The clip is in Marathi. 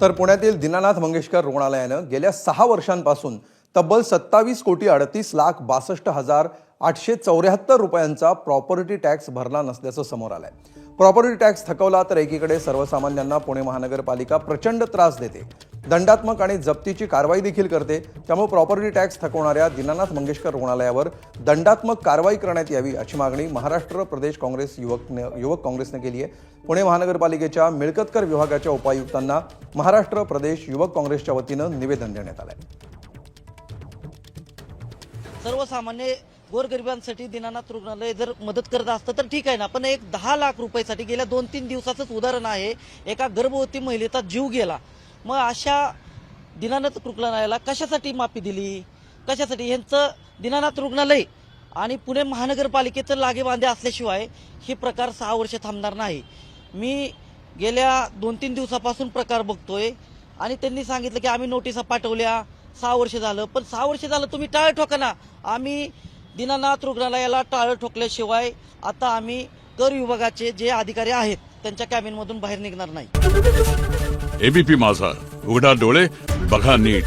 तर पुण्यातील दीनानाथ मंगेशकर रुग्णालयानं गेल्या सहा वर्षांपासून तब्बल सत्तावीस कोटी अडतीस लाख बासष्ट हजार आठशे चौऱ्याहत्तर रुपयांचा प्रॉपर्टी टॅक्स भरला नसल्याचं समोर आलंय. प्रॉपर्टी टॅक्स थकवला तर एकीकडे सर्वसामान्यांना पुणे महानगरपालिका प्रचंड त्रास देते. दंडात्मक आणि जप्तीची कारवाई देखील करते. त्यामुळे प्रॉपर्टी टॅक्स थकवणाऱ्या दीनानाथ मंगेशकर रुग्णालयावर दंडात्मक कारवाई करण्यात यावी अशी मागणी महाराष्ट्र प्रदेश काँग्रेस युवक युवक काँग्रेसने केली आहे. पुणे महानगरपालिकेच्या मिळकतकर विभागाच्या उपायुक्तांना महाराष्ट्र प्रदेश युवक काँग्रेसच्या वतीनं निवेदन देण्यात आलं आहे सर्वसामान्य गोरगरिबांसाठी दीनानाथ रुग्णालय जर मदत करत असतं तर ठीक आहे ना पण एक दहा लाख रुपयासाठी गेल्या दोन तीन दिवसाचंच उदाहरण आहे. एका गर्भवती महिलेचा जीव गेला. मग अशा दीनानाथ रुग्णालयाला कशासाठी माफी दिली? कशासाठी? यांचं दीनानाथ रुग्णालय आणि पुणे महानगरपालिकेचं लागेबांधे असल्याशिवाय हे प्रकार सहा वर्ष थांबणार नाही. मी गेल्या दोन तीन दिवसापासून प्रकार बघतोय आणि त्यांनी सांगितलं की आम्ही नोटिसा पाठवल्या. सहा वर्ष झालं. पण सहा वर्ष झालं तुम्ही टाळं ठोका ना. आम्ही दीनानाथ रुग्णालयाला टाळं ठोकल्याशिवाय आता आम्ही कर विभागाचे जे अधिकारी आहेत त्यांच्या कॅबिनमधून बाहेर निघणार नाही. एबीपी माझा. उघडा डोळे बघा नीट.